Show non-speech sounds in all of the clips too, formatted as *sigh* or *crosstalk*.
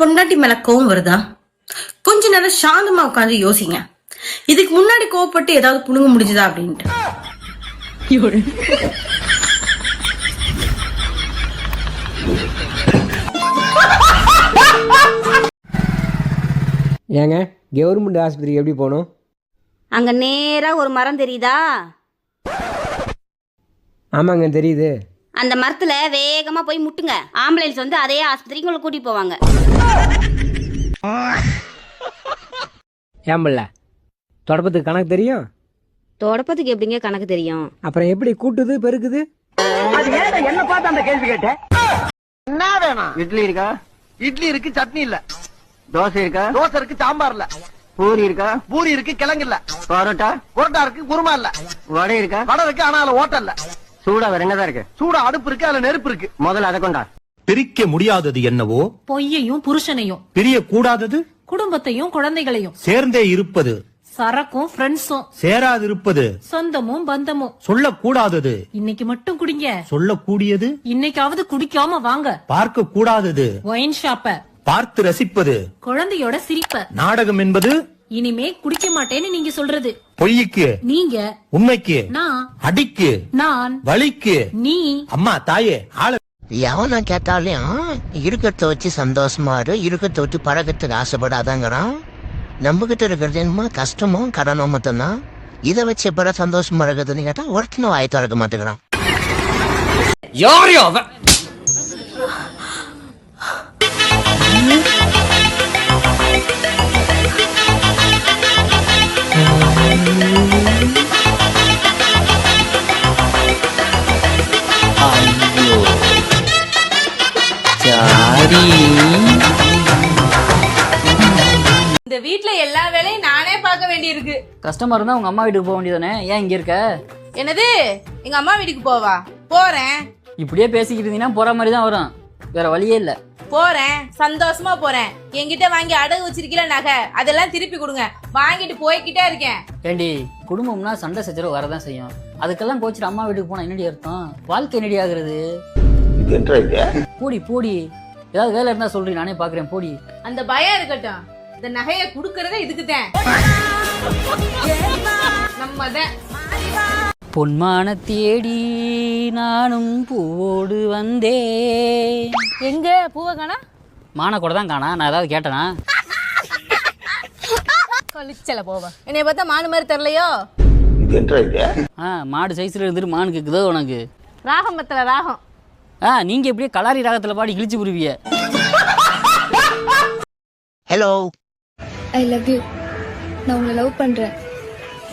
பொண்டாட்டி மேல கோவம் வருதா? கொஞ்ச நேரம் சாந்தமா உட்காந்து யோசிங்க. இதுக்கு முன்னாடி கோவப்பட்டு ஏதாவது புடுங்க முடிஞ்சுதா அப்படின்ட்டு. ஏங்க கவர்மெண்ட் ஆஸ்பத்திரி எப்படி போகணும்? அங்க நேரா ஒரு மரம் தெரியுதா? ஆமாங்க தெரியுது. அந்த மரத்துல வேகமா போய் முட்டுங்க. ஆம்புலன்ஸ் வந்து அதே ஆஸ்பத்திரிக்கு உங்களை கூட்டிட்டு போவாங்க. ஏம்பில்ல தொடப்பத்துக்கு கணக்கு தெரியும்? தொடப்பத்துக்கு எப்படிங்க கணக்கு தெரியும்? அப்புறம் எப்படி கூட்டுது பெருக்குது? என்ன வேணும்? இட்லி இருக்கா? இட்லி இருக்கு சட்னி இல்ல. தோசை இருக்கா? தோசை இருக்கு சாம்பார் இல்ல. பூரி இருக்கா? பூரி இருக்கு கிழங்கு இல்ல. பரோட்டா? பரோட்டா இருக்கு குருமா இல்ல. வடை இருக்கா? வடை இருக்கு ஆனா அதுல ஓட்ட இல்ல. சூடா வேற என்னதான் இருக்கு? சூடா அடுப்பு இருக்கு அதுல நெருப்பு இருக்கு. முதல்ல அதை கொண்டா. பிரிக்க முடியாதது என்னவோ? பொய்யையும் புருஷனையும். பிரிய கூடாதது குடும்பத்தையும் குழந்தைகளையும். சேர்ந்தே இருப்பது? சரக்கும் ஃப்ரெண்ட்ஸும் சேராதிருப்பது? சொந்தமும் பந்தமும். சொல்லக்கூடாதது? இன்னைக்கு மட்டும் குடிங்க. சொல்லக்கூடியது? இன்னைக்காவது குடிக்காம வாங்க. பார்க்க கூடாதது ஒயின் ஷாப்ப பார்த்து ரசிப்பது? குழந்தையோட சிரிப்ப. நாடகம் என்பது? இனிமே குடிக்க மாட்டேன்னு நீங்க சொல்றது. பொய்க்கு நீங்க உண்மைக்கு நான் அடிக்கு நான் வலிக்கு நீ அம்மா தாயே ஆள. எவனை கேட்டாலும் இருக்கிறத வச்சு சந்தோஷமா இரு இருக்கிறத வச்சு பழக்கத்துக்கு ஆசைப்படாதங்கிறான். நம்ம கிட்ட இருக்கிறது என்னமோ கஷ்டமும் கடனும் மட்டும்தான். இதை வச்சு எப்படா சந்தோஷமா இருக்குதுன்னு கேட்டா ஒருத்தனும் வாய் திறக்க மாட்டேங்கிறான். இந்த வீட்ல எல்லா வேலையும் நானே பார்க்க வேண்டியிருக்கு. கஷ்டமா இருந்தா உங்க அம்மா வீட்டுக்கு போக வேண்டியதானே ஏன் இங்க இருக்க? என்னது? எங்க அம்மா வீட்டுக்கு போவா? போறேன். இப்படியே பேசிக்கிட்டு இருந்தீங்கன்னா போற மாதிரி தான் வரும். வேற வழியே இல்ல. போறேன். சந்தோஷமா போறேன். என்கிட்ட வாங்கி அடகு வச்சிருக்கல நகை அதெல்லாம் திருப்பி கொடுங்க. வாங்கிட்டு போய்கிட்டே இருக்கேன். ஏண்டி குடும்பம்னா சண்டை சச்சரவு வரதான் செய்யும். அதுக்கெல்லாம் கோச்சிட்டு அம்மா வீட்டுக்கு போனா என்னடி அர்த்தம்? வாழ்க்கை என்னடி ஆகுறது? போடி போடி. ஏதாவது வேலை இருந்தா சொல்றீ நானே பாக்குறேன் போடி. அந்த பயம் இருக்கட்டும். இந்த நகைய குடுக்கறதே இதுக்குதான். நம்ம தான் பொன்மான தேடி நானும் பூவோடு வந்தேன். எங்க? பூவை காணா? மான கூட தான் காணா. நான் ஏதாவது கேட்டனா? கொலிச்சல போவா. என்னைய பார்த்தா மானு மாதிரி தெரியலையோ? ஆ மாடு சைஸ்ல இருந்துட்டு மானுக்கு இருக்குதோ உனக்கு? ராகம் பத்தல ராகம். ஆ நீங்க எப்படியே கலாரி ராகத்துல பாடி கிழிச்சு புரிவிய ஹலோ ஐ லவ் யூ நான் உங்களை லவ் பண்றேன்.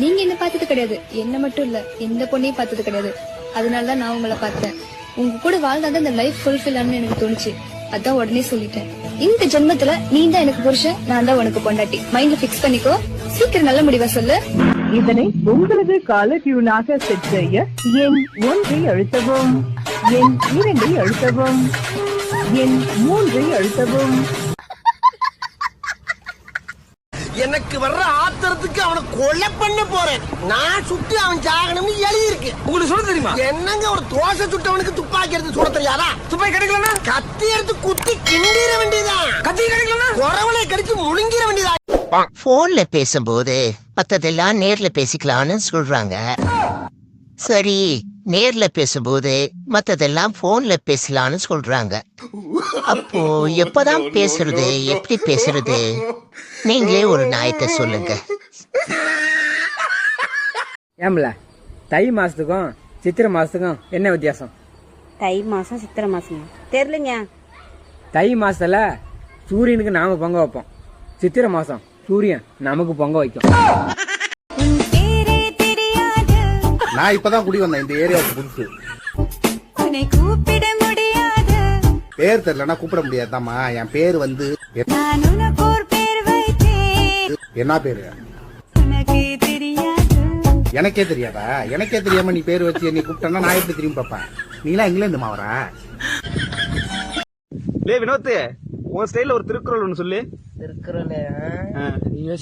நீங்க என்ன பார்த்தது கிடையாது. என்ன மட்டும் இல்ல எந்த பொண்ணையும் பார்த்தது கிடையாது. அதனால தான் நான் உங்களை பார்த்தேன். உங்க கூட வாழ்ந்தாதான் இந்த லைஃப் ஃபுல்ஃபில் ஆனு எனக்கு தோணுச்சு. அதான் உடனே சொல்லிட்டேன். இந்த ஜென்மத்துல நீ தான் எனக்கு புருஷன் நான் தான் உனக்கு பொண்டாட்டி. மைண்ட்ல ஃபிக்ஸ் பண்ணிக்கோ. சீக்கிரம் நல்ல முடிவா சொல்லு. இதனை உங்களது கால டியூனாக செட் செய்ய எண் ஒன்றை அழுத்தவும் எண் இரண்டை அழுத்தவும் எண் மூன்றை அழுத்தவும். எனக்கு வர்ற ஆத்திரத்துக்கு அவனை கொலை பண்ண போறேன். நான் சுட்டு அவன் சாகணும்னு எழுதி இருக்கு உங்களுக்கு சொல்ல தெரியுமா? என்னங்க ஒரு தோசை சுட்டவனுக்கு துப்பாக்கி எடுத்து சுட தெரியாதா? துப்பாக்கி கிடைக்கலனா கத்தி எடுத்து குத்தி கிண்டிர வேண்டியதான் கத்தி கிடைக்கலனா குறவனை கடிச்சு முழுங்கிற வேண்டியதா? போன்ல பேசும்போது மத்ததெல்லாம் நேர்ல பேசிக்கலாம்னு சொல்றாங்க. சரி நேர்ல பேசும்போது மத்ததெல்லாம் போன்ல பேசலாம்னு சொல்றாங்க. அப்போ எப்பதான் பேசுறது எப்படி பேசுறது? நீங்களே ஒரு நியாயத்தை சொல்லுங்க. ஏம்பில்ல தை மாசத்துக்கும் சித்திரை மாசத்துக்கும் என்ன வித்தியாசம்? தை மாசம் சித்திரை மாசம்? தெரியலங்க. தை மாசத்துல சூரியனுக்கு நாம பொங்க வைப்போம். சித்திரை மாசம் சூரியன் நமக்கு பொங்க வைக்கும். நான் இப்பதான் குடி வந்தேன் இந்த ஏரியாவுக்கு புதுசு. பேர் தெரியலன்னா கூப்பிட முடியாதாம்மா என் பேர் வந்து என்ன பேரு? எனக்கே தெரியாதா? எனக்கே தெரியாம நீ பேர் வச்சு என்னை கூப்பிட்டா நான் எப்படி திரும்பி பார்ப்பேன்? நீலாம் இங்கிலாந்து மாவரா லே வினோத் உன் ஸ்டைல்ல ஒரு திருக்குறள் ஒன்னு சொல்லு.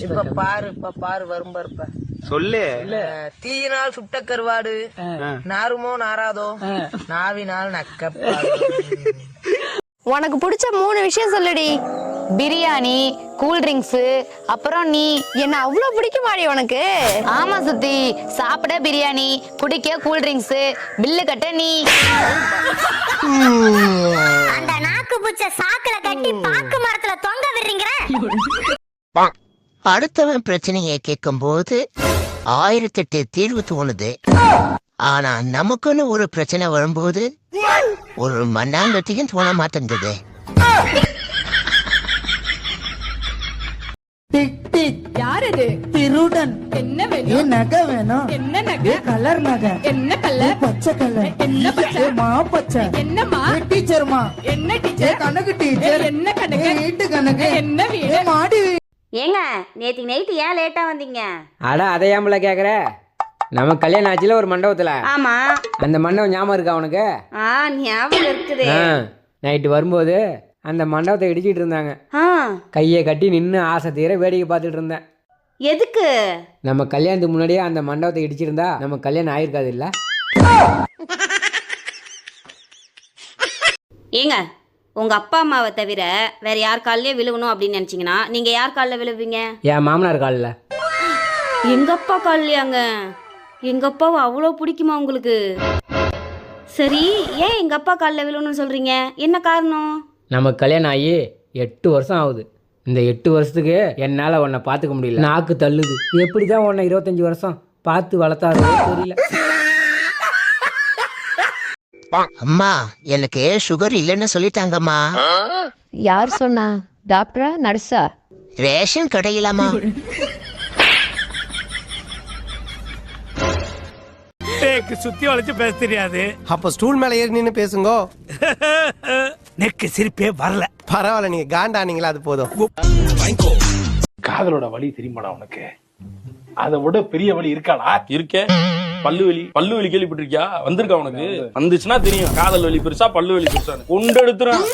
இப்ப பாரு இப்ப பாரு வரும் பாருப்ப சொல்லு. தீயினால் சுட்ட கருவாடு நாருமோ நாராதோ நாவினால் நக்கப்பா உனக்கு பிடிச்ச மூணு விஷயம் சொல்லுடி. பிரியாணி கூல் ட்ரிங்க்ஸ் அப்புறம் நீ என்ன அவ்வளவு பிடிக்குமாடி உனக்கு? ஆமா சுத்தி. சாப்பிட பிரியாணி குடிக்க கூல் ட்ரிங்க்ஸ் பில்லு கட்ட நீ. அந்த நாக்கு பூச்ச சாக்குல கட்டி பாக்கு மரத்துல தொங்க விடுறீங்க அடுத்தவன் பிரச்சனையை கேட்கும்போது ஆயிரத்தெட்டு தீர்வு தோணுது. ஆனா நமக்குன்னு ஒரு பிரச்சனை வரும்போது ஒரு மண்ணாங்கட்டியும் தோண மாட்டேங்குது. யார் இது திருடன். என்ன வேணும்? நகை வேணும்? என்ன நகை? கலர் நகை? என்ன கலர்? பச்சை கலர்? என்ன பச்சை? மா பச்சை? டீச்சர்மா? என்ன டீச்சர்? கணக்கு டீச்சர்? என்ன கணக்கு? வீட்டு கணக்கு? என்ன வீடு? மாடி ஏங்க நேத்திக்கு நைட்டு ஏன் லேட்டா வந்தீங்க? அட அதை ஏம்பல கேட்குற நம்ம கல்யாணம் ஆச்சுல ஒரு மண்டபத்தில். ஆமா. அந்த மண்டபம் ஞாபகம் இருக்கா உனக்கு? ஆ ஞாபகம் இருக்குது. நைட்டு வரும்போது அந்த மண்டபத்தை இடிச்சிட்டு இருந்தாங்க. கையை கட்டி நின்று ஆசை தீர வேடிக்கை பார்த்துட்டு இருந்தேன். எதுக்கு? நம்ம கல்யாணத்துக்கு முன்னாடியே அந்த மண்டபத்தை இடிச்சிருந்தா நம்ம கல்யாணம் ஆயிருக்காது இல்ல? ஏங்க உங்க அப்பா அம்மாவை தவிர வேற யார் கால்லயே விழுகணும் அப்படின்னு நினைச்சீங்கன்னா நீங்க யார் காலில் விழுவீங்க? என் மாமனார் காலில். எங்க அப்பா கால்லையாங்க? எங்க அப்பாவை அவ்வளோ பிடிக்குமா உங்களுக்கு? சரி ஏன் எங்க அப்பா காலில் விழணும்னு சொல்றீங்க? என்ன காரணம்? நமக்கு கல்யாணம் ஆகி எட்டு வருஷம் ஆகுது. இந்த எட்டு வருஷத்துக்கு என்னால் உன்னை பார்த்துக்க முடியல. நாக்கு தள்ளுது. எப்படி தான் உன்னை இருபத்தஞ்சி வருஷம் பார்த்து வளர்த்தாரோ தெரியல. அம்மா எனக்கு சுகர் இல்லைன்னு சொல்லிட்டாங்கம்மா. யார் சொன்னா? டாக்டரா நர்ஸா ரேஷன் கடையிலாமா சுத்தி வளைச்சு பேச தெரியாது. அப்ப ஸ்டூல் மேல ஏறி நின்னு பேசுங்க. *laughs* நெக்கு சிரிப்பே வரல. பரவாயில்ல நீங்க காண்டானீங்களா அது போதும். காதலோட வலி தெரியுமாடா உனக்கு? அதை விட பெரிய வலி இருக்காடா இருக்கே. பல்லு வலி பல்லு வலி கேள்விப்பட்டிருக்கியா? வந்திருக்கா உனக்கு? வந்துச்சுன்னா தெரியும். காதல் வலி பெருசா பல்லு வலி பெருசா கொண்டு எடுத்துறான்.